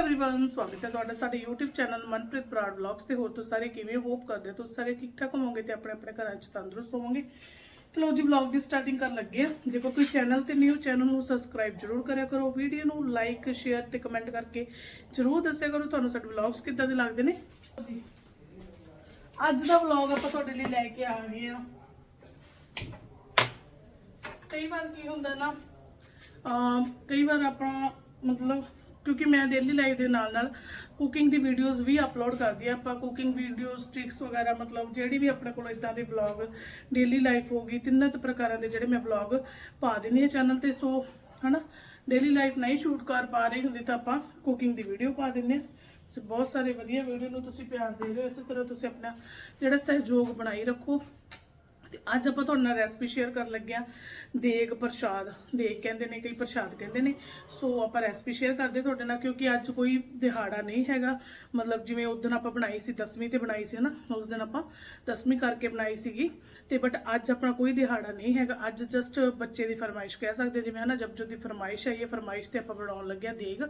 Everyone ਸਵਾਗਤ ਹੈ ਤੁਹਾਡਾ ਸਾਡੇ YouTube channel Manpreet Brar vlogs ਤੇ ਹੋਰ ਤੁਸੀਂ ਸਾਰੇ ਕਿਵੇਂ ਹੋਪ ਕਰਦੇ ਹੋ ਤੁਸੀਂ ਸਾਰੇ ਠੀਕ ਠਾਕ ਹੋਵੋਗੇ ਤੇ ਆਪਣੇ ਆਪਣੇ ਘਰਾਂ 'ਚ ਤੰਦਰੁਸਤ ਹੋਵੋਗੇ ਚਲੋ ਜੀ ਵਲੌਗ ਦੀ ਸਟਾਰਟਿੰਗ ਕਰਨ ਲੱਗੇ ਆ ਜੇ ਕੋਈ ਚੈਨਲ ਤੇ ਨਿਊ ਚੈਨਲ ਨੂੰ ਸਬਸਕ੍ਰਾਈਬ ਜਰੂਰ ਕਰਿਆ ਕਰੋ ਵੀਡੀਓ ਨੂੰ ਲਾਈਕ ਸ਼ੇਅਰ ਤੇ ਕਮੈਂਟ ਕਰਕੇ ਜਰੂਰ ਦੱਸਿਆ ਕਰੋ ਤੁਹਾਨੂੰ ਸਾਡੇ ਵਲੌਗਸ ਕਿੱਦਾਂ ਦੇ ਲੱਗਦੇ ਨੇ ਜੀ ਅੱਜ ਦਾ ਵਲੌਗ ਆਪਾਂ ਤੁਹਾਡੇ ਲਈ ਲੈ ਕੇ ਆ ਗਏ ਆ ਕਈ ਵਾਰ ਕੀ ਹੁੰਦਾ ਨਾ ਅਮ ਕਈ ਵਾਰ ਆਪਾਂ ਮਤਲਬ ਕਿਉਂਕਿ ਮੈਂ ਡੇਲੀ ਲਾਈਫ ਦੇ ਨਾਲ ਨਾਲ ਕੁਕਿੰਗ ਦੀ ਵੀਡੀਓਜ਼ ਵੀ ਅਪਲੋਡ ਕਰਦੀ ਆ ਆਪਾਂ ਕੁਕਿੰਗ ਵੀਡੀਓਜ਼ ਟ੍ਰਿਕਸ ਵਗੈਰਾ ਮਤਲਬ ਜਿਹੜੀ ਵੀ ਆਪਣੇ ਕੋਲ ਇਦਾਂ ਦੇ ਵਲੌਗ ਡੇਲੀ ਲਾਈਫ ਹੋਗੀ ਤਿੰਨਾਂ ਪ੍ਰਕਾਰਾਂ ਦੇ ਜਿਹੜੇ ਮੈਂ ਵਲੌਗ ਪਾ ਦਿੰਦੀ ਆ ਚੈਨਲ ਤੇ। ਸੋ ਹਨਾ ਡੇਲੀ ਲਾਈਫ ਨਹੀਂ ਸ਼ੂਟ ਕਰ ਪਾ ਰਹੀ ਹੁੰਦੀ ਤਾਂ ਆਪਾਂ ਕੁਕਿੰਗ ਦੀ ਵੀਡੀਓ ਪਾ ਦਿੰਦੇ ਆ ਤੇ ਬਹੁਤ ਸਾਰੇ ਵਧੀਆ ਵੀਡੀਓ ਨੂੰ ਤੁਸੀਂ ਪਿਆਰ ਦੇ ਰਹੇ ਹੋ। ਇਸੇ ਤਰ੍ਹਾਂ ਤੁਸੀਂ ਆਪਣਾ ਜਿਹੜਾ ਸਹਿਯੋਗ ਬਣਾਈ ਰੱਖੋ। ਤੇ ਅੱਜ ਆਪਾਂ ਤੁਹਾਡੇ ਨਾਲ ਰੈਸਪੀ ਸ਼ੇਅਰ ਕਰਨ ਲੱਗੇ ਆ ਦੇਗ ਪ੍ਰਸ਼ਾਦ, ਦੇਗ ਕਹਿੰਦੇ ਨੇ, ਕਈ ਪ੍ਰਸ਼ਾਦ ਕਹਿੰਦੇ ਨੇ। ਸੋ ਆਪਾਂ ਰੈਸਪੀ ਸ਼ੇਅਰ ਕਰਦੇ ਤੁਹਾਡੇ ਨਾਲ, ਕਿਉਂਕਿ ਅੱਜ ਕੋਈ ਦਿਹਾੜਾ ਨਹੀਂ ਹੈਗਾ। ਮਤਲਬ ਜਿਵੇਂ ਉਸ ਦਿਨ ਆਪਾਂ ਬਣਾਈ ਸੀ 10ਵੀਂ ਤੇ ਬਣਾਈ ਸੀ ਨਾ ਉਸ ਦਿਨ ਆਪਾਂ 10ਵੀਂ ਕਰਕੇ ਬਣਾਈ ਸੀਗੀ। ਤੇ ਬਟ ਅੱਜ ਆਪਣਾ ਕੋਈ ਦਿਹਾੜਾ ਨਹੀਂ ਹੈਗਾ। ਅੱਜ ਜਸਟ ਬੱਚੇ ਦੀ ਫਰਮਾਇਸ਼ ਕਹਿ ਸਕਦੇ ਜਿਵੇਂ ਹਨਾ, ਜਬ ਦੀ ਫਰਮਾਇਸ਼ ਆਈ ਹੈ, ਫਰਮਾਇਸ਼ ਤੇ ਆਪਾਂ ਬਣਾਉਣ ਲੱਗਿਆ ਦੇਗ।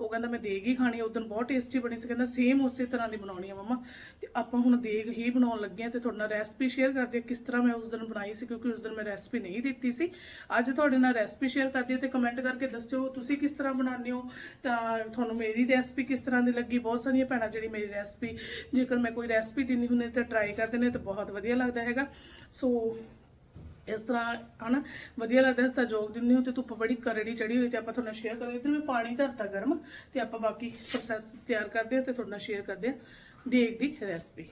ਉਹ ਕਹਿੰਦਾ, ਮੈਂ ਦੇਗ ਹੀ ਖਾਣੀ ਉਸ ਦਿਨ ਬਹੁਤ ਟੇਸਟੀ ਬਣੀ ਸੀ। ਕਹਿੰਦਾ ਸੇਮ ਉਸੇ ਤਰ੍ਹਾਂ ਦੀ ਬਣਾਉਣੀ ਆ ਮਮਾ। ਤੇ ਆਪਾਂ ਹੁਣ ਦੇਗ ਹੀ ਬਣਾਉਣ ਲੱਗੇ ਆ ਤੇ ਤੁਹਾਡੇ ਨਾਲ ਰੈਸਪੀ ਸ਼ੇਅਰ ਕਰਦੇ ਹਾਂ, ਕਿਸ ਤਰ੍ਹਾਂ ਮੈਂ ਉਸ ਦਿਨ ਬਣਾਈ ਸੀ ਕਿਉਂਕਿ ਉਸ ਦਿਨ ਮੈਂ ਰੈਸਪੀ ਨਹੀਂ ਦਿੱਤੀ ਸੀ। ਅੱਜ ਤੁਹਾਡੇ ਨਾਲ ਰੈਸਪੀ ਸ਼ੇਅਰ ਕਰਦੀ ਹਾਂ ਤੇ ਕਮੈਂਟ ਕਰਕੇ ਦੱਸਿਓ ਤੁਸੀਂ ਕਿਸ ਤਰ੍ਹਾਂ ਬਣਾਉਂਦੇ ਹੋ। ਤਾਂ ਤੁਹਾਨੂੰ ਮੇਰੀ ਰੈਸਪੀ ਕਿਸ ਤਰ੍ਹਾਂ ਦੀ ਲੱਗੀ? ਬਹੁਤ ਸਾਰੀਆਂ ਭੈਣਾਂ ਜਿਹੜੀ ਮੇਰੀ ਰੈਸਪੀ ਜੇਕਰ ਮੈਂ ਕੋਈ ਰੈਸਪੀ ਦਿੰਦੀ ਹੁੰਦੀ ਤਾਂ ਟਰਾਈ ਕਰਦੇ ਨੇ ਤਾਂ ਬਹੁਤ ਵਧੀਆ ਲੱਗਦਾ ਹੈਗਾ। ਸੋ ਇਸ ਤਰ੍ਹਾਂ ਹਨਾ, ਵਧੀਆ ਲੱਗਦਾ ਸਹਿਯੋਗ ਦਿੰਦੇ ਹੋ ਤੇ ਧੁੱਪ ਬੜੀ ਕਰੜੀ ਚੜੀ ਹੋਈ ਤੇ ਆਪਾਂ ਤੁਹਾਨੂੰ ਸ਼ੇਅਰ ਕਰਾਂਗੇ ਤੇ ਮੈਂ ਪਾਣੀ ਧਰਤਾ ਗਰਮ ਤੇ ਆਪਾਂ ਬਾਕੀ ਪ੍ਰੋਸੈਸ ਤਿਆਰ ਕਰਦੇ ਹਾਂ ਤੇ ਤੁਹਾਡੇ ਨਾਲ ਸ਼ੇਅਰ ਕਰਦੇ ਹਾਂ। ਦੇਗ ਦੀ ਰੈਸਪੀ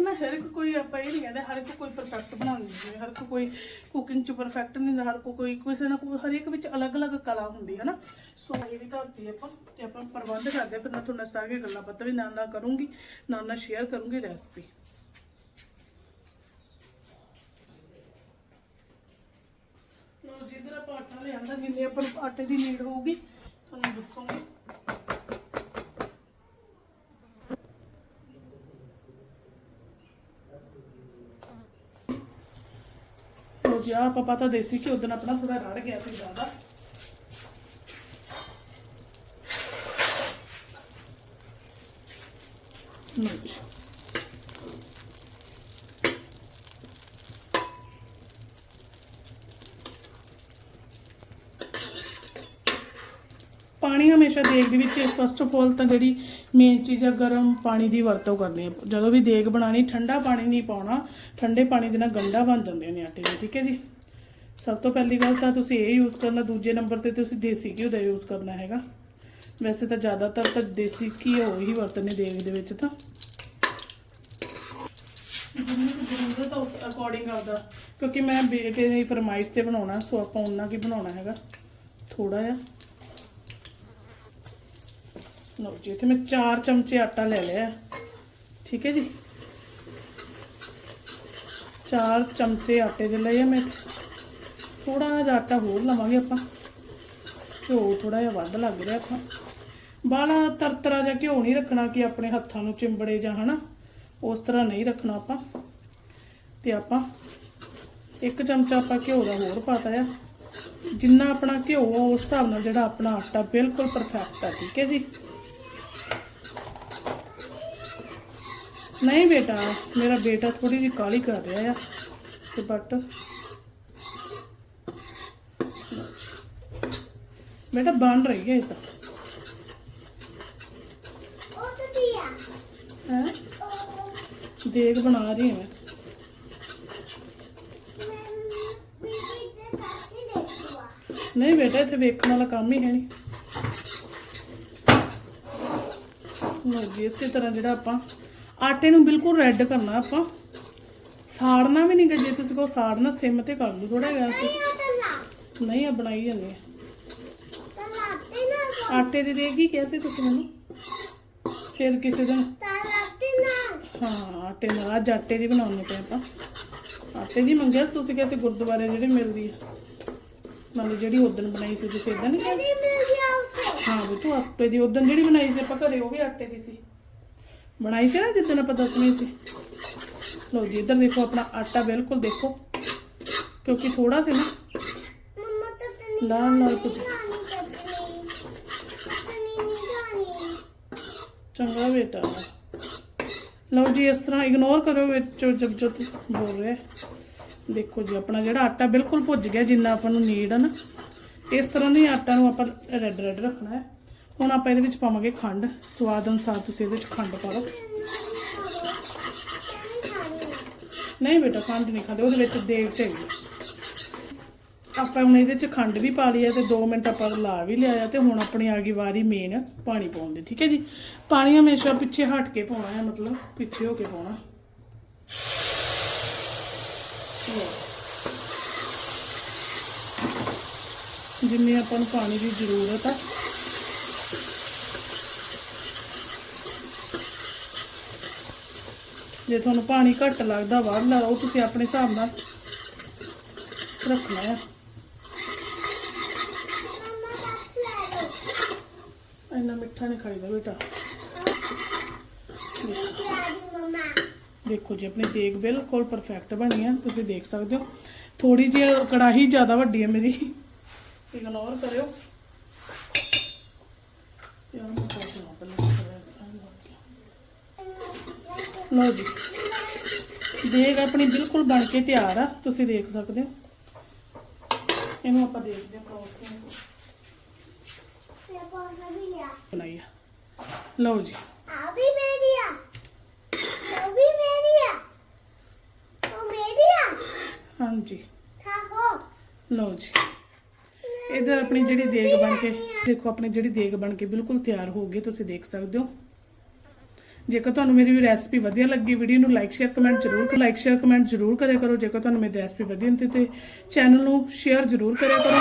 ਦੇਖ ਨਾ, ਹਰ ਇੱਕ ਕੋਈ ਆਪਾਂ ਇਹ ਨਹੀਂ ਕਹਿੰਦੇ, ਹਰ ਇੱਕ ਕੋਈ ਪਰਫੈਕਟ ਬਣਾਉਂਦੀ ਹੈ ਹਰ ਇੱਕ ਕੋਈ ਕੁਕਿੰਗ ਚ ਪਰਫੈਕਟ ਨਹੀਂ ਹੁੰਦਾ, ਹਰ ਕੋ- ਕੋਈ ਕਿਸੇ ਨਾ ਕੋਈ, ਹਰ ਇੱਕ ਵਿੱਚ ਅਲੱਗ-ਅਲੱਗ ਕਲਾ ਹੁੰਦੀ ਹੈ ਨਾ। ਸੋ ਇਹ ਵੀ ਧਰਤੀ ਆਪਾਂ, ਤੇ ਆਪਾਂ ਪ੍ਰਬੰਧ ਕਰਦੇ ਫਿਰ ਮੈਂ ਤੁਹਾਨੂੰ ਸਾਰੀਆਂ ਗੱਲਾਂ ਪਤਾ ਵੀ ਨਾਲ ਨਾਲ ਕਰੂੰਗੀ ਨਾਲ ਨਾਲ ਸ਼ੇਅਰ ਕਰੂੰਗੀ ਰੈਸਪੀ ਲੋ ਜਿੱਧਰ ਆਪਾਂ ਆਟਾ ਲਿਆਂਦਾ, ਜਿੰਨੇ ਆਪਾਂ ਆਟੇ ਦੀ ਨੀਡ ਹੋਊਗੀ, ਤੁਹਾਨੂੰ ਦੱਸੂਗੀ। ਲੋ ਆਪਾਂ ਪਤਾ ਦੇਸੀ ਕਿ ਉਦੋਂ ਆਪਣਾ ਥੋੜਾ ਰੜ ਗਿਆ ਸੀ ਜ਼ਿਆਦਾ ਲਓ ਜੀ ਪਾਣੀ ਹਮੇਸ਼ਾ ਦੇਗ ਦੇ ਵਿੱਚ ਫਸਟ ਆਫ ਆਲ ਤਾਂ ਜਿਹੜੀ ਮੇਨ ਚੀਜ਼ ਆ, ਗਰਮ ਪਾਣੀ ਦੀ ਵਰਤੋਂ ਕਰਨੀ ਹੈ ਜਦੋਂ ਵੀ ਦੇਗ ਬਣਾਣੀ ਠੰਡਾ ਪਾਣੀ ਨਹੀਂ ਪਾਉਣਾ, ਠੰਡੇ ਪਾਣੀ ਦੇ ਨਾਲ ਗੰਡਾ ਬਣ ਜਾਂਦੇ ਨੇ ਆਟੇ ਦੇ, ਠੀਕ ਹੈ ਜੀ? ਸਭ ਤੋਂ ਪਹਿਲੀ ਗੱਲ ਤਾਂ ਤੁਸੀਂ ਇਹ ਯੂਜ਼ ਕਰਨਾ, ਦੂਜੇ ਨੰਬਰ ਤੇ ਤੁਸੀਂ ਦੇਸੀ ਘਿਓ ਦਾ ਯੂਜ਼ ਕਰਨਾ ਹੈਗਾ। ਵੈਸੇ ਤਾਂ ਜ਼ਿਆਦਾਤਰ ਤਾਂ ਦੇਸੀ ਘਿਓ ਹੀ ਵਰਤਨੇ ਦੇਗ ਦੇ ਵਿੱਚ ਤਾਂ। ਜ਼ਰੂਰਤ ਉਸ ਅਕੋਰਡਿੰਗ ਆਉਦਾ ਕਿਉਂਕਿ ਮੈਂ ਬੇਟੇ ਦੀ ਫਰਮਾਇਸ਼ ਤੇ ਬਣਾਉਣਾ, ਸੋ ਆਪਾਂ ਉਹਨਾਂ ਕੀ ਬਣਾਉਣਾ ਹੈਗਾ। ਥੋੜਾ ਜਿਹਾ। ਲਓ ਜੀ ਇੱਥੇ ਮੈਂ 4 ਚਮਚੇ ਆਟਾ ਲੈ ਲਿਆ ਹੈ। ਠੀਕ ਹੈ ਜੀ 4 ਚਮਚੇ ਆਟੇ ਦੇ ਲਏ ਆ ਮੈਂ ਥੋੜਾ ਜਿਹਾ ਆਟਾ ਹੋਰ ਲਵਾਂਗੇ ਆਪਾਂ ਘਿਓ ਥੋੜਾ ਜਿਹਾ ਵੱਧ ਲੱਗ ਰਿਹਾ ਆਪਾਂ ਬਾਲਾ ਤਰਤਰਾ ਜਿਹਾ ਘਿਓ ਨਹੀਂ ਰੱਖਣਾ ਕਿ ਆਪਣੇ ਹੱਥਾਂ ਨੂੰ ਚਿੰਬੜੇ ਜਾਂ ਹਨਾ ਉਸ ਤਰ੍ਹਾਂ ਨਹੀਂ ਰੱਖਣਾ ਆਪਾਂ ਤੇ ਆਪਾਂ ਇੱਕ ਚਮਚਾ ਆਪਾਂ ਘਿਓ ਦਾ ਹੋਰ ਪਾਤਾ ਆ ਜਿੰਨਾ ਆਪਣਾ ਘਿਓ ਆ ਉਸ ਹਿਸਾਬ ਨਾਲ ਜਿਹੜਾ ਆਪਣਾ ਆਟਾ ਬਿਲਕੁਲ ਪਰਫੈਕਟ ਆ ਠੀਕ ਹੈ ਜੀ ਨਹੀਂ ਬੇਟਾ, ਮੇਰਾ ਬੇਟਾ ਥੋੜੀ ਜਿਹੀ ਕਾਲੀ ਕਰ ਰਿਹਾ ਆ, ਤੇ ਬਟ ਬੇਟਾ ਬਣ ਰਹੀ ਹੈ ਇਹ ਤਾਂ। ਦੇਗ ਬਣਾ ਰਹੀ ਹਾਂ ਮੈਂ। ਨਹੀਂ ਬੇਟਾ, ਇੱਥੇ ਵੇਖਣ ਵਾਲਾ ਕੰਮ ਹੀ ਹੈ ਨਹੀਂ। ਲਓ ਜੀ, ਇਸੇ ਤਰ੍ਹਾਂ ਜਿਹੜਾ ਆਪਾਂ ਆਟੇ ਨੂੰ ਬਿਲਕੁਲ ਰੈੱਡ ਕਰਨਾ ਆਪਾਂ। ਸਾੜਨਾ ਵੀ ਨਹੀਂ ਜੇ ਤੁਸੀਂ ਕਹੋ ਸਾੜਨਾ ਸਿਮ ਤੇ ਕਰ ਲਓ ਥੋੜਾ ਜਿਹਾ। ਨਹੀਂ ਆ ਬਣਾਈ ਜਾਂਦੇ ਆਟੇ ਦੀ ਦੇਗੀ ਕਿਹਾ ਸੀ ਤੁਸੀਂ ਮੈਨੂੰ? ਫਿਰ ਕਿਸੇ ਦਿਨ। ਹਾਂ ਆਟੇ ਨਾਲ। ਅੱਜ ਆਟੇ ਦੀ ਬਣਾਉਣੀ ਪਈ ਆਪਾਂ। ਆਟੇ ਦੀ ਮੰਗਿਆ ਤੁਸੀਂ ਕਿਸੇ ਗੁਰਦੁਆਰੇ ਜਿਹੜੇ ਮਿਲਦੀ ਆ। ਨਾਲੇ ਜਿਹੜੀ ਉਦੋਂ ਬਣਾਈ ਸੀ ਤੁਸੀਂ ਇਦਾਂ ਨਹੀਂ ਹਾਂ ਵੀ ਤੂੰ ਆਟੇ ਦੀ ਉਦੋਂ ਜਿਹੜੀ ਬਣਾਈ ਸੀ ਆਪਾਂ ਘਰੇ ਉਹ ਵੀ ਆਟੇ ਦੀ ਸੀ। ਬਣਾਈ ਸੀ ਨਾ ਜਿੱਦਣ ਆਪਾਂ ਦੱਸਣੀ ਸੀ। ਲਓ ਜੀ ਇੱਧਰ ਦੇਖੋ ਆਪਣਾ ਆਟਾ ਬਿਲਕੁਲ ਦੇਖੋ। ਕਿਉਂਕਿ ਥੋੜਾ ਸੀ ਨਾ। ਲਾਲ ਲਾਲ ਕੁਝ ਚੰਗਾ ਬੇਟਾ। ਲਓ ਜੀ ਇਸ ਤਰ੍ਹਾਂ ਇਗਨੋਰ ਕਰੋ ਵਿੱਚ ਜਬ ਜਦ ਬੋਲ ਰਿਹਾ। ਦੇਖੋ ਜੀ ਆਪਣਾ ਜਿਹੜਾ ਆਟਾ ਬਿਲਕੁਲ ਭੁੱਜ ਗਿਆ ਜਿੰਨਾ ਆਪਾਂ ਨੂੰ ਨੀਡ ਹੈ ਨਾ। ਇਸ ਤਰ੍ਹਾਂ ਨਹੀਂ ਆਟਾ ਨੂੰ ਆਪਾਂ ਰੈੱਡ ਰੈੱਡ ਰੱਖਣਾ ਹੈ। ਹੁਣ ਆਪਾਂ ਇਹਦੇ ਵਿੱਚ ਪਾਵਾਂਗੇ ਖੰਡ। ਸਵਾਦ ਅਨੁਸਾਰ ਤੁਸੀਂ ਇਹਦੇ ਵਿੱਚ ਖੰਡ ਪਾ ਲਓ। ਨਹੀਂ ਬੇਟਾ, ਖੰਡ ਨਹੀਂ ਖਾਂਦੇ, ਉਹਦੇ ਵਿੱਚ ਦੇਗ ਤੇ ਆਪਾਂ ਹੁਣ ਇਹਦੇ ਚ ਖੰਡ ਵੀ ਪਾ ਲਈ ਹੈ ਤੇ 2 ਮਿੰਟ ਆਪਾਂ ਲਾ ਵੀ ਲਿਆ ਹੈ ਤੇ ਹੁਣ ਆਪਣੀ ਆ ਗਈ ਵਾਰੀ ਮੇਨ ਪਾਣੀ ਪਾਉਣ ਦੀ, ਠੀਕ ਹੈ ਜੀ? ਪਾਣੀ ਹਮੇਸ਼ਾ ਪਿੱਛੇ ਹਟ ਕੇ ਪਾਉਣਾ ਹੈ, ਮਤਲਬ ਪਿੱਛੇ ਹੋ ਕੇ ਪਾਉਣਾ। ਜਿੰਨੀ ਆਪਾਂ ਨੂੰ ਪਾਣੀ ਦੀ ਜ਼ਰੂਰਤ ਹੈ ਜੇ ਤੁਹਾਨੂੰ ਪਾਣੀ ਘੱਟ ਲੱਗਦਾ, ਵੱਧ ਲਾ ਲਓ ਤੁਸੀਂ ਆਪਣੇ ਹਿਸਾਬ ਨਾਲ ਰੱਖਣਾ ਹੈ ਇੰਨਾ ਮਿੱਠਾ ਨਹੀਂ ਖਾਈਦਾ ਬੇਟਾ। ਦੇਖੋ ਜੀ, ਆਪਣੀ ਦੇਗ ਬਿਲਕੁਲ ਪਰਫੈਕਟ ਬਣੀ ਆ, ਤੁਸੀਂ ਦੇਖ ਸਕਦੇ ਹੋ। ਥੋੜੀ ਜਿਹੀ ਕੜਾਹੀ ਜ਼ਿਆਦਾ ਵੱਡੀ ਹੈ ਮੇਰੀ। ਇਗਨੋਰ ਕਰਿਓ। ਯਾਰ ਮੈਂ ਪਾਸਣਾ ਪਹਿਲਾਂ ਲੋ ਜੀ। ਦੇਗ ਆਪਣੀ ਬਿਲਕੁਲ ਬਣ ਕੇ ਤਿਆਰ ਆ ਤੁਸੀਂ ਦੇਖ ਸਕਦੇ ਹੋ। ਇਹਨੂੰ ਆਪਾਂ ਦੇਖਦੇ ਹਾਂ ਪਰੌਂਠੇ ਜੀ। ਆ ਵੀ ਮੇਰੀ ਆ। ਉਹ ਵੀ ਮੇਰੀ ਆ। ਉਹ ਮੇਰੀ ਆ। ਹਾਂਜੀ। ਖਾਓ ਲਓ ਜੀ। ਇਧਰ ਆਪਣੀ ਜਿਹੜੀ ਦੇਗ ਬਣ ਕੇ ਦੇਖੋ ਆਪਣੀ ਜਿਹੜੀ ਦੇਗ ਬਣ ਕੇ ਬਿਲਕੁਲ ਤਿਆਰ ਹੋ ਗਈ ਤੁਸੀਂ ਦੇਖ ਸਕਦੇ ਹੋ। ਜੇਕਰ ਤੁਹਾਨੂੰ ਮੇਰੀ ਵੀ ਰੈਸਪੀ ਵਧੀਆ ਲੱਗੀ ਵੀਡੀਓ ਨੂੰ ਲਾਈਕ ਸ਼ੇਅਰ ਕਮੈਂਟ ਜ਼ਰੂਰ ਕਰੋ ਲਾਈਕ ਸ਼ੇਅਰ ਕਮੈਂਟ ਜ਼ਰੂਰ ਕਰਿਆ ਕਰੋ। ਜੇਕਰ ਤੁਹਾਨੂੰ ਮੇਰੀ ਰੈਸਪੀ ਵਧੀਆ ਹੁੰਦੀ ਤੇ ਚੈਨਲ ਨੂੰ ਸ਼ੇਅਰ ਜ਼ਰੂਰ ਕਰਿਆ ਕਰੋ।